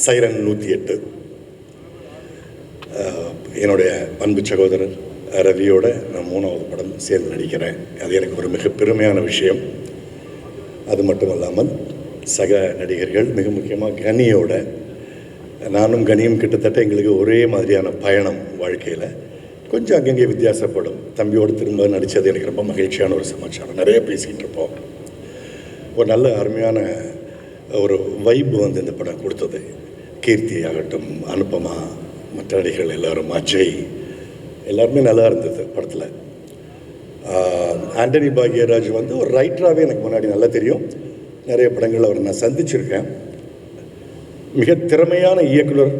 Siren நூற்றி எட்டு என்னுடைய அன்பு சகோதரர் ரவியோட நான் மூணாவது படம் சேர்ந்து நடிக்கிறேன். அது எனக்கு ஒரு மிக பெருமையான விஷயம். அது மட்டும் இல்லாமல் சக நடிகர்கள் மிக முக்கியமாக கனியோட நானும் கனியும் கிட்டத்தட்ட எங்களுக்கு ஒரே மாதிரியான பயணம் வாழ்க்கையில். கொஞ்சம் அங்கங்கே வித்தியாசப்படும். தம்பியோடு திரும்ப நடித்தது எனக்கு ரொம்ப மகிழ்ச்சியான ஒரு சமாச்சாரம். நிறைய பேசிக்கிட்டு இருப்போம். ஒரு நல்ல அருமையான ஒரு வைப் வந்து இந்த படம் கொடுத்தது. கீர்த்தி ஆகட்டும் அனுபமா மற்ற நடிகர்கள் எல்லாரும் அஜய் எல்லாருமே நல்லா இருந்தது படத்தில். ஆண்டனி பாக்யராஜ் வந்து ஒரு ரைட்டராகவே எனக்கு முன்னாடி நல்லா தெரியும். நிறைய படங்கள் அவரை நான் சந்திச்சிருக்கேன். மிக திறமையான இயக்குனர்.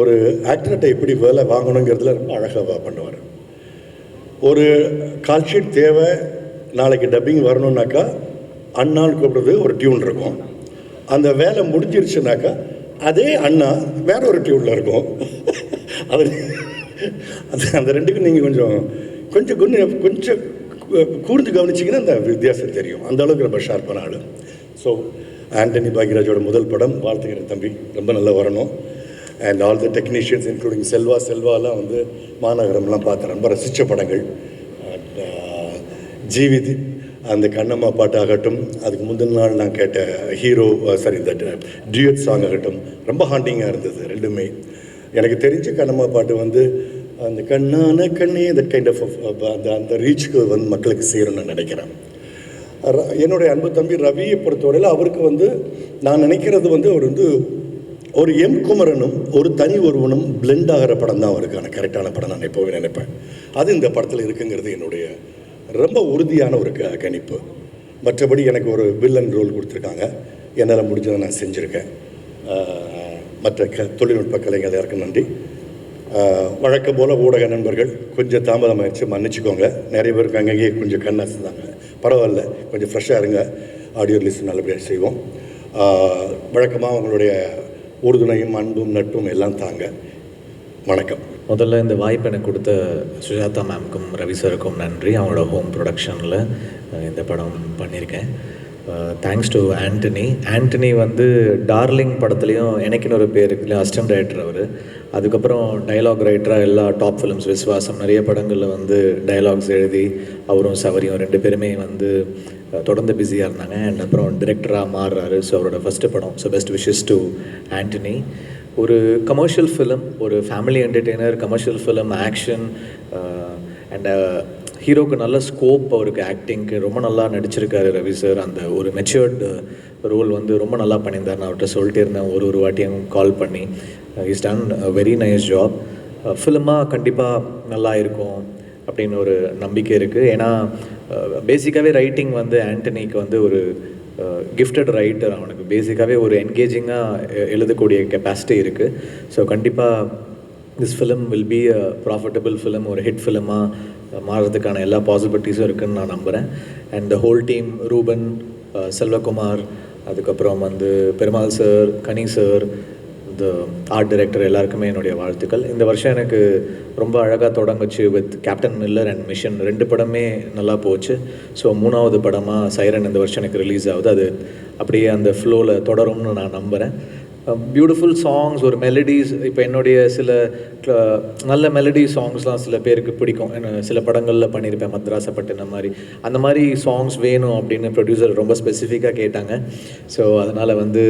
ஒரு ஆக்டர்கிட்ட எப்படி வேலை வாங்கணுங்கிறதுல ரொம்ப அழகாக பண்ணுவார். ஒரு கால் ஷீட் தேவை நாளைக்கு டப்பிங் வரணுன்னாக்கா அண்ணான்னு கூப்பிடுறது ஒரு டியூன் இருக்கும். அந்த வேலை முடிஞ்சிருச்சுனாக்கா அதே அண்ணா வேற ஒரு டியூனில் இருக்கும். அது அந்த அந்த ரெண்டுக்கும் நீங்கள் கொஞ்சம் கொஞ்சம் கொஞ்சம் கொஞ்சம் கூர்ந்து கவனிச்சிங்கன்னா அந்த வித்தியாசம் தெரியும். அந்த அளவுக்கு ரொம்ப ஷார்ப்பான ஆள். ஸோ ஆண்டனி பாக்யராஜோட முதல் படம் வாழ்த்துக்கிறேன் தம்பி. ரொம்ப நல்லா வரணும். And all the technicians including Selva செல்வாலாம் வந்து மாநகரம்லாம் பார்த்தேன் ரொம்ப ரசித்த படங்கள். ஜீவிதி அந்த கண்ணம்மா பாட்டு ஆகட்டும் அதுக்கு முந்தின நாள் நான் கேட்ட ஹீரோ சாரி இந்த டியூட் சாங் ஆகட்டும் ரொம்ப ஹாண்டிங்காக இருந்தது ரெண்டுமே. எனக்கு தெரிஞ்ச கண்ணம்மா பாட்டு வந்து அந்த கண்ணான கண்ணே தட் கைண்ட் ஆஃப் அந்த அந்த ரீச்சுக்கு வந்து மக்களுக்கு சேரும்னு நான் நினைக்கிறேன். என்னுடைய அன்பு தம்பி ரவியை பொறுத்தவரையில் அவருக்கு வந்து நான் நினைக்கிறது வந்து அவர் வந்து ஒரு எம் குமரனும் ஒரு தனி ஒருவனும் பிளெண்ட் ஆகிற படம் தான் அவருக்கான கரெக்டான படம் நான் எப்போவே நினைப்பேன். அது இந்த படத்தில் இருக்குங்கிறது என்னுடைய ரொம்ப உறுதியான ஒரு க கணிப்பு. மற்றபடி எனக்கு ஒரு வில்லன் ரோல் கொடுத்துருக்காங்க. என்னால் முடிஞ்சதை நான் செஞ்சுருக்கேன். மற்ற க தொழில்நுட்ப கலைஞர் எல்லாருக்கும் நன்றி. வழக்கம் போல் ஊடக நண்பர்கள் கொஞ்சம் தாமதமாகிடுச்சு மன்னிச்சுக்கோங்க. நிறைய பேருக்கு அங்கங்கேயே கொஞ்சம் கண்ணாசுதாங்க பரவாயில்ல கொஞ்சம் ஃப்ரெஷ்ஷாக இருங்க. ஆடியோ ரிலீஸ் நல்லபடியாக செய்வோம். வழக்கமாக அவங்களுடைய உறுதுணையும் அன்பும் நட்பும் எல்லாம் தாங்க. வணக்கம். முதல்ல இந்த வாய்ப்பு எனக்கு கொடுத்த சுஜாதா மேம்க்கும் ரவி சாருக்கும் நன்றி. அவங்களோட ஹோம் ப்ரொடக்ஷனில் இந்த படம் பண்ணியிருக்கேன். தேங்க்ஸ் டு ஆண்டனி ஆண்டனி வந்து டார்லிங் படத்துலேயும் எனக்குன்னு ஒரு பேர் இருக்குல்ல அசிஸ்டன்ட் ரைட்டர் அவர். அதுக்கப்புறம் டைலாக் ரைட்டராக எல்லா டாப் ஃபிலிம்ஸ் விஸ்வாசம் நிறைய படங்களில் வந்து டயலாக்ஸ் எழுதி அவரும் சவரியும் ரெண்டு பேருமே வந்து தொடர்ந்து பிஸியாக இருந்தாங்க. அண்ட் அப்புறம் டிரெக்டராக மாறுறாரு. ஸோ அவரோட ஃபஸ்ட்டு படம் so best wishes to Antony ஒரு கமர்ஷியல் ஃபிலிம் ஒரு family entertainer commercial film action and ஹீரோக்கு நல்ல ஸ்கோப் அவருக்கு ஆக்டிங்க்கு ரொம்ப நல்லா நடிச்சிருக்காரு ரவி சார் அந்த ஒரு மெச்சூர்டு ரோல் வந்து ரொம்ப நல்லா பண்ணியிருந்தார் நான் அவர்கிட்ட சொல்லிட்டே இருந்தேன். ஒரு ஒரு வாட்டியும் கால் பண்ணி. Is done very nice job ஃபிலிமாக கண்டிப்பாக நல்லா இருக்கும் அப்படின்னு ஒரு நம்பிக்கை இருக்குது ஏன்னா uh, பேசிக்காகவே ரைட்டிங் வந்து ஆண்டனிக்கு வந்து ஒரு uh, கிஃப்டட் ரைட்டர் அவனுக்கு பேசிக்காகவே ஒரு என்கேஜிங்காக எழுதக்கூடிய கெப்பாசிட்டி இருக்குது ஸோ கண்டிப்பாக this film will be a profitable film ஒரு ஹிட் ஃபிலிமாக uh, மாறுறதுக்கான எல்லா பாசிபிலிட்டிஸும் இருக்குன்னு நான் நம்புகிறேன் and the whole team Ruben Selvakumar அதுக்கப்புறம் வந்து பெருமாள் சார் கனி சார் இந்த ஆர்ட் டைரக்டர் எல்லாருக்குமே என்னுடைய வாழ்த்துக்கள். இந்த வருஷம் எனக்கு ரொம்ப அழகாக தொடங்குச்சு with Captain Miller and Mission ரெண்டு படமே நல்லா போச்சு. ஸோ மூணாவது படமாக சைரன் இந்த வருஷம் எனக்கு ரிலீஸ் ஆகுது. அது அப்படியே அந்த ஃப்ளோவில் தொடரும்னு நான் நம்புகிறேன் பியூட்டிஃபுல் சாங்ஸ் ஒரு மெலடிஸ் இப்போ என்னுடைய சில நல்ல மெலடி சாங்ஸ்லாம் சில பேருக்கு பிடிக்கும். சில படங்களில் பண்ணியிருப்பேன் மத்ராசப்பட்டினம் மாதிரி. அந்த மாதிரி சாங்ஸ் வேணும் அப்படின்னு ப்ரொடியூசர் ரொம்ப ஸ்பெசிஃபிக்காக கேட்டாங்க. ஸோ அதனால் வந்து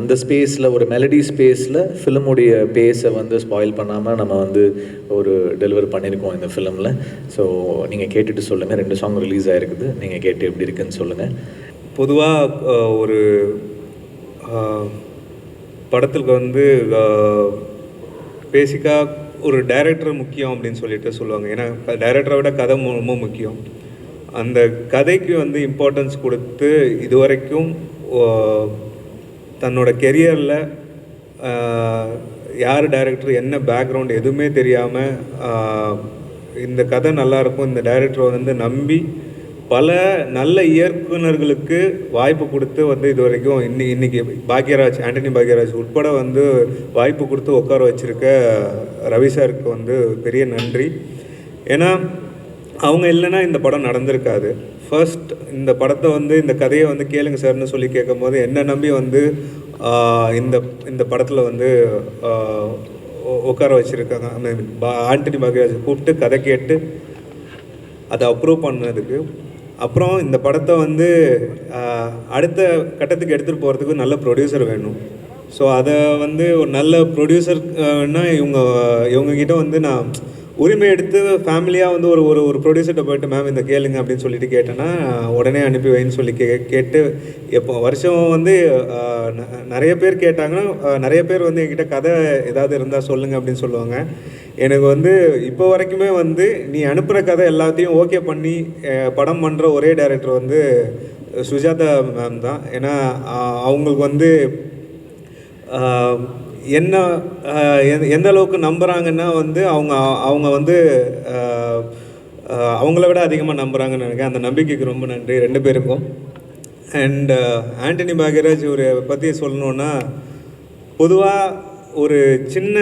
அந்த ஸ்பேஸில் ஒரு மெலடி ஸ்பேஸில் ஃபிலிமுடைய பேஸை வந்து ஸ்பாயில் பண்ணாமல் நம்ம வந்து ஒரு டெலிவர் பண்ணியிருக்கோம் இந்த ஃபிலிமில் ஸோ நீங்கள் கேட்டுட்டு சொல்லுங்கள் ரெண்டு சாங் ரிலீஸ் ஆகிருக்குது நீங்கள் கேட்டு எப்படி இருக்குன்னு சொல்லுங்கள் பொதுவாக ஒரு படத்துக்கு வந்து பேசிக்காக ஒரு டைரக்டர் முக்கியம் அப்படின்னு சொல்லிட்டு சொல்லுவாங்க. ஏன்னா டைரக்டரை விட கதை ரொம்ப முக்கியம். அந்த கதைக்கு வந்து இம்பார்ட்டன்ஸ் கொடுத்து இதுவரைக்கும் தன்னோட கெரியரில் யார் டைரக்டர் என்ன பேக்ரவுண்ட் எதுவுமே தெரியாமல் இந்த கதை நல்லாயிருக்கும் இந்த டைரக்டரை வந்து நம்பி பல நல்ல இயக்குனர்களுக்கு வாய்ப்பு கொடுத்து வந்து இது வரைக்கும் இன்னி இன்னைக்கு பாக்யராஜ் ஆண்டனி பாக்யராஜ் உட்பட வந்து வாய்ப்பு கொடுத்து உட்கார வச்சுருக்க ரவி சாருக்கு வந்து பெரிய நன்றி. ஏன்னா அவங்க இல்லைன்னா இந்த படம் நடந்திருக்காது. ஃபர்ஸ்ட் இந்த படத்தை வந்து இந்த கதையை வந்து கேளுங்க சார்னு சொல்லி கேட்கும்போது என்ன நம்பி வந்து இந்த இந்த படத்தில் வந்து உட்கார வச்சுருக்காங்க. ஐ மீன் ஆண்டனி பாக்யராஜ் கூப்பிட்டு கதை கேட்டு அதை அப்ரூவ் பண்ணதுக்கு அப்புறம் இந்த படத்தை வந்து அடுத்த கட்டத்துக்கு எடுத்துகிட்டு போகிறதுக்கு நல்ல ப்ரொடியூசர் வேணும். ஸோ அதை வந்து ஒரு நல்ல ப்ரொடியூசர்னா இவங்க இவங்ககிட்ட வந்து நான் உரிமை எடுத்து ஃபேமிலியாக வந்து ஒரு ஒரு ஒரு ப்ரொடியூசர்கிட்ட போயிட்டு மேம் இந்த கேளுங்க அப்படின்னு சொல்லிட்டு கேட்டேன்னா உடனே அனுப்பி வைன்னு சொல்லி கே கேட்டு எப்போ வருஷம் வந்து ந- நிறைய பேர் கேட்டாங்கன்னா நிறைய பேர் வந்து என்கிட்ட கதை ஏதாவது இருந்தால் சொல்லுங்கள் அப்படின்னு சொல்லுவாங்க. எனக்கு வந்து இப்போ வரைக்குமே வந்து நீ அனுப்புகிற கதை எல்லாத்தையும் ஓகே பண்ணி படம் பண்ணுற ஒரே டேரக்டர் வந்து சுஜாதா மேம் தான். ஏன்னா அவங்களுக்கு வந்து என்ன எந்த- அளவுக்கு நம்புகிறாங்கன்னா வந்து அவங்க அவங்க வந்து அவங்கள விட அதிகமாக நம்புகிறாங்கன்னு நினைக்கிறேன். அந்த நம்பிக்கைக்கு ரொம்ப நன்றி ரெண்டு பேருக்கும். அண்ட் ஆண்டனி பாக்யராஜ் ஒரு பற்றி சொல்லணுன்னா பொதுவாக ஒரு சின்ன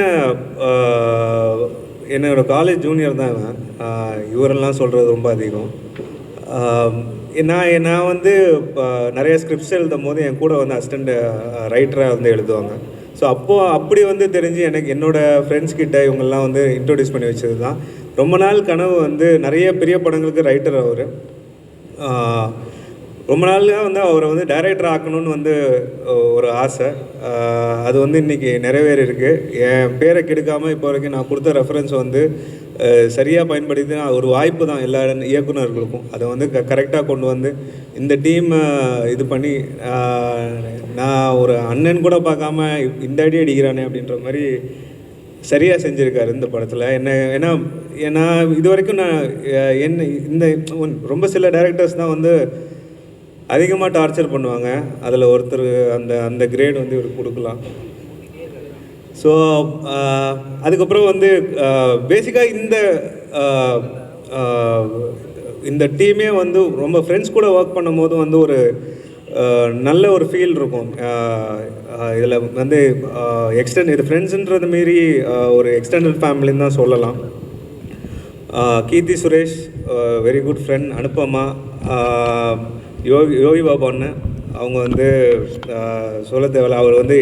என்னோட காலேஜ் ஜூனியர் தான் இவரெல்லாம் சொல்கிறது ரொம்ப அதிகம். நான் நான் வந்து இப்போ நிறைய ஸ்கிரிப்ட்ஸ் எழுதும் போது என் கூட வந்து அசிஸ்டண்ட் ரைட்டராக வந்து எழுதுவாங்க. ஸோ அப்போது அப்படி வந்து தெரிஞ்சு எனக்கு என்னோட ஃப்ரெண்ட்ஸ் கிட்ட இவங்கெல்லாம் வந்து இன்ட்ரோடியூஸ் பண்ணி வச்சது தான் ரொம்ப நாள் கனவு வந்து நிறைய பெரிய படங்களுக்கு ரைட்டர் அவர். ரொம்ப நாளாக வந்து அவரை வந்து டைரக்டர் ஆக்கணும்னு வந்து ஒரு ஆசை. அது வந்து இன்றைக்கி நிறைவேறியிருக்கு. என் பேரை கெடுக்காமல் இப்போ வரைக்கும் நான் கொடுத்த ரெஃபரன்ஸ் வந்து சரியாக பயன்படுத்தி ஒரு வாய்ப்பு தான் எல்லா இயக்குனர்களுக்கும் அதை வந்து க கரெக்டாக கொண்டு வந்து இந்த டீம் இது பண்ணி நான் ஒரு அண்ணன் கூட பார்க்காம இந்த அடி அடிக்கிறானே அப்படின்ற மாதிரி சரியாக செஞ்சுருக்காரு இந்த படத்தில். என்ன ஏன்னா ஏன்னா இது வரைக்கும் நான் என்ன இந்த ரொம்ப சில டேரக்டர்ஸ் தான் வந்து அதிகமாக டார்ச்சர் பண்ணுவாங்க. அதில் ஒருத்தர் அந்த அந்த கிரேடு வந்து இவருக்கு கொடுக்கலாம். ஸோ அதுக்கப்புறம் வந்து பேசிக்காக இந்த இந்த டீமே வந்து ரொம்ப ஃப்ரெண்ட்ஸ் கூட ஒர்க் பண்ணும்போது வந்து ஒரு நல்ல ஒரு ஃபீல் இருக்கும். இதில் வந்து எக்ஸ்டெண்ட் இது ஃப்ரெண்ட்ஸுன்றது மாரி ஒரு எக்ஸ்டெண்டட் ஃபேமிலின்னு தான் சொல்லலாம். Keerthy Suresh very good friend Anupama Yogi Yogi Baba அண்ணன் அவங்க வந்து சொல்ல தேவையில்ல. அவர் வந்து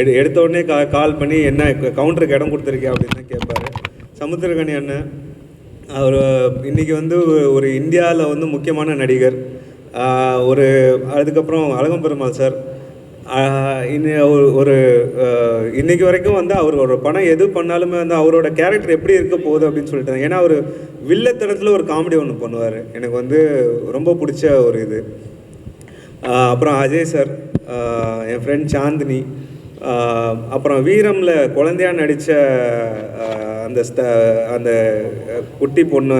எடு எடுத்தோடனே கா கால் பண்ணி என்ன கவுண்டருக்கு இடம் கொடுத்துருக்கேன் அப்படின்னு தான் கேட்பாரு. சமுத்திரகனி அண்ணன் அவர் இன்றைக்கி வந்து ஒரு இந்தியாவில் வந்து முக்கியமான நடிகர். ஒரு அதுக்கப்புறம் அழகம் பெருமாள் சார். இன்னும் ஒரு இன்றைக்கி இன்னைக்கு வரைக்கும் வந்து அவர் ஒரு படம் எது பண்ணாலுமே வந்து அவரோட கேரக்டர் எப்படி இருக்க போகுது அப்படின்னு சொல்லிட்டு ஏன்னா அவர் வில்லத்தனத்தில் ஒரு காமெடி ஒன்று பண்ணுவார். எனக்கு வந்து ரொம்ப பிடிச்ச ஒரு இது. அப்புறம் அஜய் சார் என் ஃப்ரெண்ட் சாந்தினி அப்புறம் வீரமில் குழந்தையா நடித்த அந்த ஸ்ட அந்த குட்டி பொண்ணு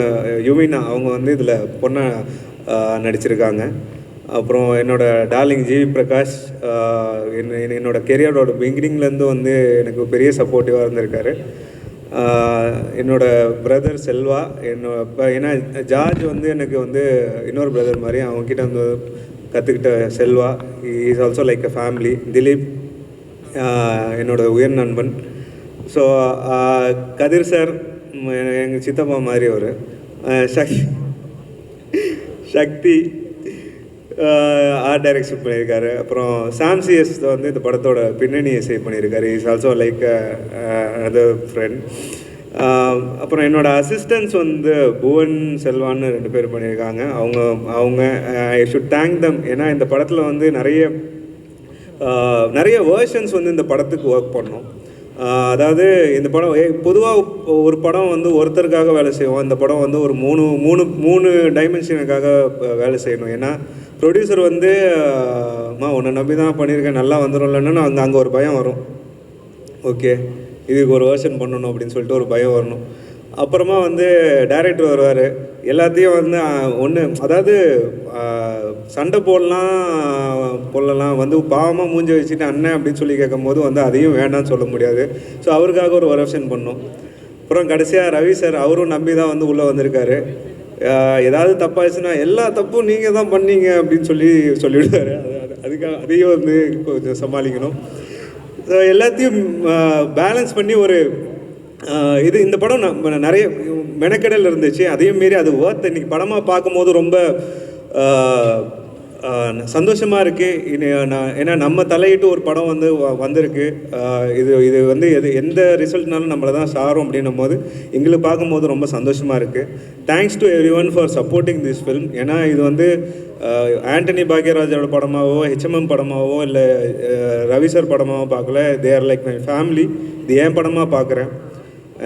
யுவினா அவங்க வந்து இதில் பொண்ணை நடிச்சிருக்காங்க. அப்புறம் என்னோட டார்லிங் ஜிவி பிரகாஷ் என்ன என்னோடய கெரியரோட பிகினிங்லேருந்து வந்து எனக்கு பெரிய சப்போர்ட்டிவாக இருந்திருக்காரு. என்னோடய பிரதர் செல்வா என்னோட இப்போ ஏன்னா ஜார்ஜ் வந்து எனக்கு வந்து இன்னொரு பிரதர் மாதிரி அவங்கக்கிட்ட வந்து கற்றுக்கிட்ட Selva. Is also like a family Dileep என்னோடய உயர் நண்பன். ஸோ கதிர் சார் எங்கள் சித்தப்பா மாதிரி அவர். சக்தி ஆர்ட் டைரக்ஷன் பண்ணியிருக்காரு. அப்புறம் சாம் சிஎஸ் வந்து இந்த படத்தோட பின்னணி இசை பண்ணியிருக்காரு. Is also like other friend அப்புறம் என்னோடய அசிஸ்டன்ஸ் வந்து புவன் செல்வான்னு ரெண்டு பேர் பண்ணியிருக்காங்க. அவங்க அவங்க ஐ ஷுட் தேங்க் தம் ஏன்னா இந்த படத்தில் வந்து நிறைய நிறைய வேர்ஷன்ஸ் வந்து இந்த படத்துக்கு ஒர்க் பண்ணோம். அதாவது இந்த படம் பொதுவாக ஒரு படம் வந்து ஒருத்தருக்காக வேலை செய்வோம். இந்த படம் வந்து ஒரு மூணு மூணு மூணு டைமென்ஷனுக்காக வேலை செய்யணும். ஏன்னா ப்ரொடியூசர் வந்து அம்மா உன்னை நம்பி தான் பண்ணியிருக்கேன். நல்லா வந்துடும்லன்னு அங்கே அங்கே ஒரு பயம் வரும். ஓகே இதுக்கு ஒரு வேர்ஷன் பண்ணணும் அப்படின்னு சொல்லிட்டு ஒரு பயம் வரணும். அப்புறமா வந்து டைரக்டர் வருவார். எல்லாத்தையும் வந்து ஒன்று அதாவது சண்டை போடலாம் போடலாம். வந்து பாவமாக மூஞ்சி வச்சுட்டு அண்ணன் அப்படின்னு சொல்லி கேட்கும் போது வந்து அதையும் வேண்டாம்னு சொல்ல முடியாது. ஸோ அவருக்காக ஒரு வெர்ஷன் பண்ணோம் அப்புறம் கடைசியாக ரவி சார் அவரும் நம்பி தான் வந்து உள்ளே வந்திருக்காரு. ஏதாவது தப்பாச்சுன்னா எல்லா தப்பும் நீங்கள் தான் பண்ணீங்க அப்படின்னு சொல்லி சொல்லிவிடுவார் அது அதுக்காக அதையும் வந்து கொஞ்சம் சமாளிக்கணும். ஸோ எல்லாத்தையும் பேலன்ஸ் பண்ணி ஒரு இது இந்த படம் ந- நிறைய மெனக்கடல் இருந்துச்சு. அதையும் மீறி அது ஒர்த் இன்னைக்கு படமாக பார்க்கும்போது ரொம்ப சந்தோஷமாக இருக்குது நான் ஏன்னா நம்ம தலையிட்டு ஒரு படம் வந்து வந்திருக்கு. இது இது வந்து எது எந்த ரிசல்ட்னாலும் நம்மளை தான் சாரும் அப்படின்னும் போது எங்களுக்கு பார்க்கும்போது ரொம்ப சந்தோஷமாக இருக்குது thanks to everyone for supporting this film ஏன்னா இது வந்து ஆண்டனி பாக்யராஜோட படமாகவோ ஹெச்எம்எம் படமாகவோ இல்லை ரவி சார் படமாகவோ பார்க்கல. They are like my family இது என் படமாக பார்க்குறேன்.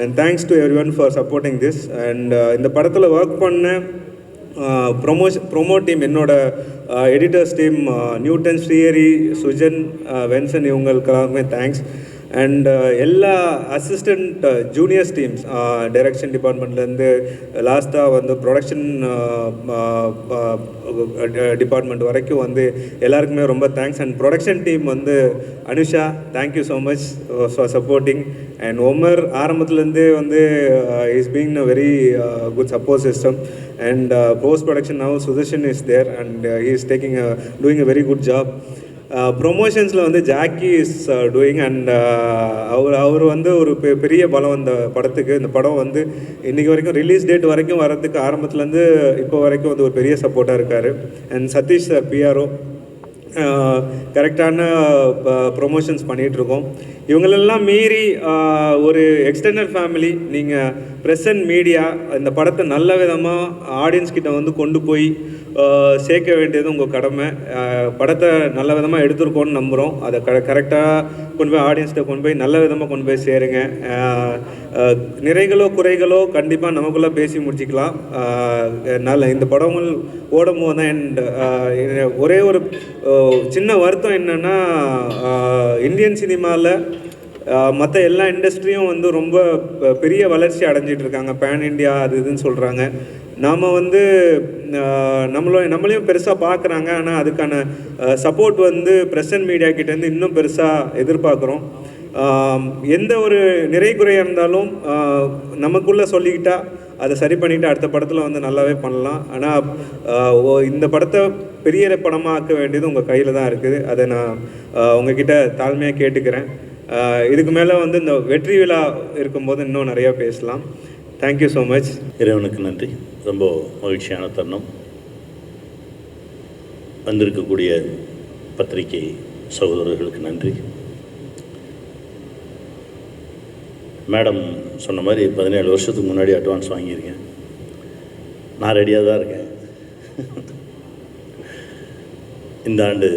And thanks to everyone for supporting this and இந்த படத்தில் ஒர்க் பண்ண ப்ரொமோஷன் ப்ரொமோ டீம் என்னோட editors team Newton Srihari Sujan Venson இவங்களுக்கெல்லாமே thanks and எல்லா அசிஸ்டண்ட் ஜூனியர்ஸ் டீம்ஸ் டைரக்ஷன் டிபார்ட்மெண்ட்லேருந்து லாஸ்ட்டாக வந்து ப்ரொடக்ஷன் டிபார்ட்மெண்ட் வரைக்கும் வந்து எல்லாருக்குமே ரொம்ப தேங்க்ஸ் அண்ட் ப்ரொடக்ஷன் டீம் வந்து Anusha thank you so much for supporting and Omar ஆரம்பத்துலேருந்தே வந்து is being a very good support system and post production now Sudarshan is there and he is taking doing a very good job ப்ரொமோஷன்ஸில் வந்து Jackie is doing and அவர் அவர் வந்து ஒரு பெ- பெரிய பலம் இந்த படத்துக்கு இந்த படம் வந்து இன்றைக்கி வரைக்கும் ரிலீஸ் டேட் வரைக்கும் வரதுக்கு ஆரம்பத்துலேருந்து இப்போ வரைக்கும் வந்து ஒரு பெரிய சப்போர்ட்டாக இருக்கார். அண்ட் சதீஷ் சார் பிஆர்ஓ கரெக்டான ப்ரொமோஷன்ஸ் பண்ணிகிட்ருக்கோம் இவங்களெல்லாம் மீறி ஒரு எக்ஸ்டர்னல் ஃபேமிலி நீங்கள் ப்ரெசன்ட் மீடியா இந்த படத்தை நல்ல விதமாக ஆடியன்ஸ் கிட்ட வந்து கொண்டு போய் சேர்க்க வேண்டியது உங்கள் கடமை. படத்தை நல்ல விதமாக எடுத்திருக்கோன்னு நம்புகிறோம் அதை க கரெக்டாக கொண்டு போய் ஆடியன்ஸ்கிட்ட கொண்டு போய் நல்ல விதமாக கொண்டு போய் சேருங்க. நிறைகளோ குறைகளோ கண்டிப்பாக நமக்குள்ளே பேசி முடிச்சிக்கலாம். நல்ல இந்த படங்கள் ஓடும் போது தான் அண்ட் ஒரே ஒரு சின்ன வருத்தம் என்னென்னா இந்தியன் சினிமாவில் மற்ற எல்லா இண்டஸ்ட்ரியும் வந்து ரொம்ப பெரிய வளர்ச்சி அடைஞ்சிட்டு இருக்காங்க. பேன் இண்டியா அது இதுன்னு சொல்கிறாங்க நாம் வந்து நம்மளும் நம்மளையும் பெருசாக பார்க்குறாங்க ஆனால் அதுக்கான சப்போர்ட் வந்து ப்ரெசன்ட் மீடியா கிட்டேருந்து இன்னும் பெருசாக எதிர்பார்க்குறோம். எந்த ஒரு நிறை குறையாக இருந்தாலும் நமக்குள்ளே சொல்லிக்கிட்டா அதை சரி பண்ணிவிட்டு அடுத்த படத்தில் வந்து நல்லாவே பண்ணலாம். ஆனால் இந்த படத்தை பெரிய படமாக ஆக்க வேண்டியது உங்கள் கையில் தான் இருக்குது. அதை நான் உங்ககிட்ட தாழ்மையாக கேட்டுக்கிறேன். இதுக்கு மேலே வந்து இந்த வெற்றி விழா இருக்கும்போது இன்னும் நிறையா பேசலாம். தேங்க்யூ ஸோ மச் இறைவனுக்கு நன்றி. ரொம்ப மகிழ்ச்சியான தருணம். வந்திருக்கக்கூடிய பத்திரிகை சகோதரர்களுக்கு நன்றி. மேடம் சொன்ன மாதிரி பதினேழு வருஷத்துக்கு முன்னாடி அட்வான்ஸ் வாங்கியிருக்கேன். நான் ரெடியாக தான் இருக்கேன். இந்த ஆண்டு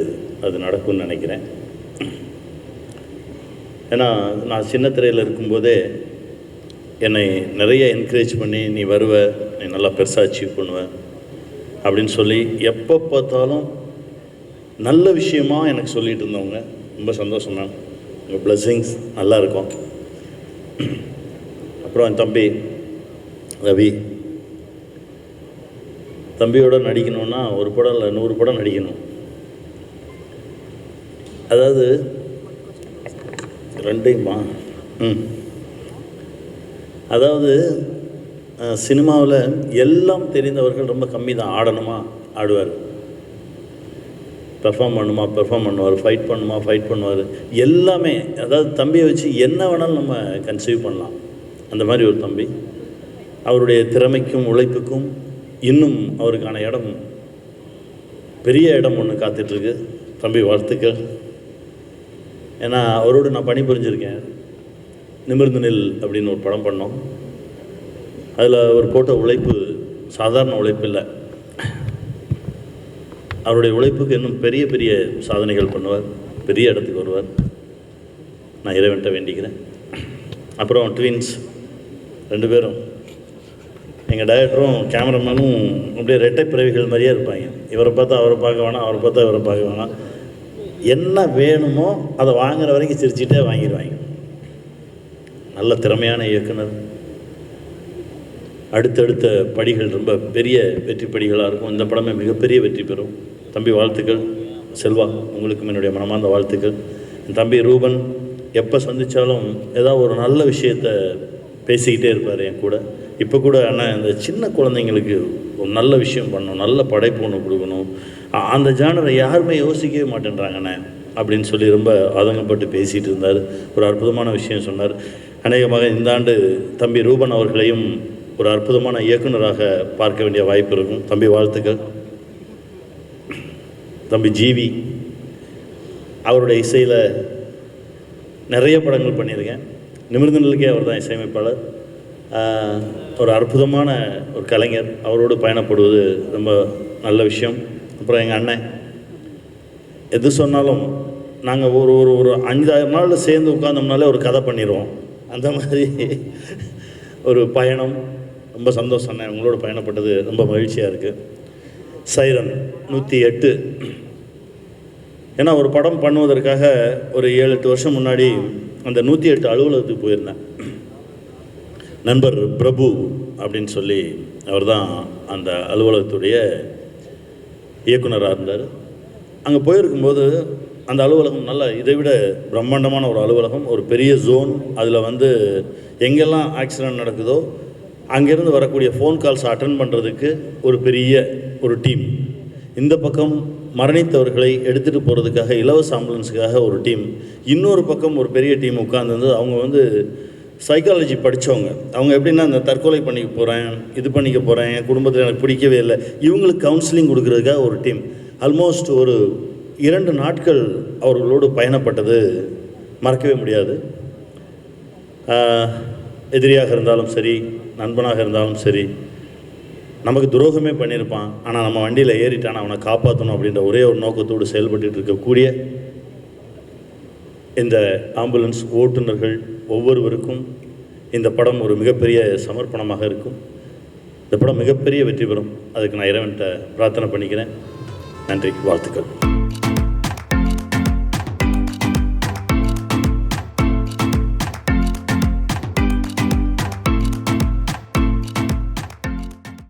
அது நடக்கும்னு நினைக்கிறேன். ஏன்னா நான் சின்ன திரையில் இருக்கும்போதே என்னை நிறைய என்கரேஜ் பண்ணி நீ வருவ நீ நல்லா பெருசாக அச்சீவ் பண்ணுவ அப்படின்னு சொல்லி எப்போ பார்த்தாலும் நல்ல விஷயமா எனக்கு சொல்லிகிட்டு இருந்தவங்க ரொம்ப சந்தோஷம் மேம். உங்கள் பிளஸ்ஸிங்ஸ் நல்லா இருக்கும். அப்புறம் என் தம்பி ரவி. தம்பியோட நடிக்கணும்னா ஒரு படம் இல்லை நூறு படம் நடிக்கணும். அதாவது ரெண்டையுமா? ம். அதாவது சினிமாவில் எல்லாம் தெரிந்தவர்கள் ரொம்ப கம்மி தான் ஆடணுமா? ஆடுவார். பெர்ஃபார்ம் பண்ணுமா? பெர்ஃபார்ம் பண்ணுவார். ஃபைட் பண்ணுமா? ஃபைட் பண்ணுவார். எல்லாமே அதாவது தம்பியை வச்சு என்ன வேணாலும் நம்ம கன்சீவ் பண்ணலாம். அந்த மாதிரி ஒரு தம்பி. அவருடைய திறமைக்கும் உழைப்புக்கும் இன்னும் அவருக்கான இடம் பெரிய இடம் ஒன்று காத்துட்ருக்கு தம்பி வாழ்த்துக்கள். ஏன்னா அவரோடு நான் பணி புரிஞ்சுருக்கேன் நிமிர்ந்து நில் அப்படின்னு ஒரு படம் பண்ணோம். அதில் அவர் போட்ட உழைப்பு சாதாரண உழைப்பு இல்லை. அவருடைய உழைப்புக்கு இன்னும் பெரிய பெரிய சாதனைகள் பண்ணுவார். பெரிய இடத்துக்கு வருவார். நான் இறைவன்ட்ட வேண்டிக்கிறேன். அப்புறம் ட்வின்ஸ் ரெண்டு பேரும். எங்கள் டைரக்டரும் கேமராமேனும் அப்படியே ரெட்டை பிறவிகள் மாதிரியே இருப்பாங்க. இவரை பார்த்தா அவரை பார்க்க வேணாம் அவரை பார்த்தா இவரை பார்க்க வேணாம். என்ன வேணுமோ அதை வாங்குற வரைக்கும் சிரிச்சிட்டே வாங்கிடுவாங்க. நல்ல திறமையான இயக்குனர். அடுத்தடுத்த படிகள் ரொம்ப பெரிய வெற்றி படிகளாக இருக்கும். இந்த படமே மிகப்பெரிய வெற்றி பெறும். தம்பி வாழ்த்துக்கள். செல்வா உங்களுக்கும் என்னுடைய மனமார்ந்த வாழ்த்துக்கள். என் தம்பி ரூபன் எப்போ சந்தித்தாலும் ஏதாவது ஒரு நல்ல விஷயத்த பேசிக்கிட்டே இருப்பார் என் கூட. இப்போ கூட ஆனால் இந்த சின்ன குழந்தைங்களுக்கு ஒரு நல்ல விஷயம் பண்ணணும் நல்ல படைப்பு ஒன்று கொடுக்கணும். அந்த ஜானரை யாருமே யோசிக்கவே மாட்டேன்றாங்கண்ணே அப்படின்னு சொல்லி ரொம்ப ஆதங்கப்பட்டு பேசிகிட்டு இருந்தார். ஒரு அற்புதமான விஷயம் சொன்னார். அநேகமாக இந்த ஆண்டு தம்பி ரூபன் அவர்களையும் ஒரு அற்புதமான இயக்குனராக பார்க்க வேண்டிய வாய்ப்பு இருக்கும். தம்பி வாழ்த்துக்கள். தம்பி ஜீவி அவருடைய இசையில் நிறைய படங்கள் பண்ணியிருக்கேன். நிமிர்ந்த அவர் தான் இசையமைப்பாளர். ஒரு அற்புதமான ஒரு கலைஞர். அவரோடு பயணப்படுவது ரொம்ப நல்ல விஷயம். அப்புறம் எங்கள் அண்ணன் எது சொன்னாலும் நாங்கள் ஒரு ஒரு ஒரு அஞ்சாயிரம் நாள் சேர்ந்து உட்காந்தோம்னாலே ஒரு கதை பண்ணிடுவோம் அந்த மாதிரி ஒரு பயணம் ரொம்ப சந்தோஷம் அண்ணன் உங்களோட பயணப்பட்டது ரொம்ப மகிழ்ச்சியாக இருக்குது சைரன் நூற்றி எட்டு. ஏன்னா ஒரு படம் பண்ணுவதற்காக ஒரு ஏழு எட்டு வருஷம் முன்னாடி அந்த நூற்றி எட்டு அலுவலகத்துக்கு போயிருந்தேன். நண்பர் பிரபு அப்படின்னு சொல்லி அவர் தான் அந்த அலுவலகத்துடைய இயக்குனராக இருந்தார். அங்கே போயிருக்கும்போது அந்த அலுவலகம் நல்ல இதை விட பிரம்மாண்டமான ஒரு அலுவலகம் ஒரு பெரிய ஜோன் அதில் வந்து எங்கெல்லாம் ஆக்சிடென்ட் நடக்குதோ அங்கேருந்து வரக்கூடிய ஃபோன் கால்ஸ் அட்டன் பண்ணுறதுக்கு ஒரு பெரிய ஒரு டீம் இந்த பக்கம் மரணித்தவர்களை எடுத்துகிட்டு போகிறதுக்காக இலவச ஆம்புலன்ஸுக்காக ஒரு டீம் இன்னொரு பக்கம் ஒரு பெரிய டீம் உட்கார்ந்து அவங்க வந்து சைக்காலஜி படித்தவங்க அவங்க எப்படின்னா இந்த தற்கொலை பண்ணிக்க போகிறேன் இது பண்ணிக்க போகிறேன் என் குடும்பத்தில் எனக்கு பிடிக்கவே இல்லை. இவங்களுக்கு கவுன்சிலிங் கொடுக்குறதுக்காக ஒரு டீம் ஆல்மோஸ்ட் ஒரு இரண்டு நாட்கள் அவர்களோடு பயணப்பட்டது. மறக்கவே முடியாது. எதிரியாக இருந்தாலும் சரி நண்பனாக இருந்தாலும் சரி நமக்கு துரோகமே பண்ணியிருப்பான். ஆனால் நம்ம வண்டியில் ஏறிட்டான் அவனை காப்பாற்றணும் அப்படின்ற ஒரே ஒரு நோக்கத்தோடு செயல்பட்டு இருக்கக்கூடிய இந்த ஆம்புலன்ஸ் ஓட்டுநர்கள் ஒவ்வொருவருக்கும் இந்த படம் ஒரு மிகப்பெரிய சமர்ப்பணமாக இருக்கும். இந்த படம் மிகப்பெரிய வெற்றி பெறும். அதுக்கு நான் இறைவன்கிட்ட பிரார்த்தனை பண்ணிக்கிறேன். நன்றி வாழ்த்துக்கள்.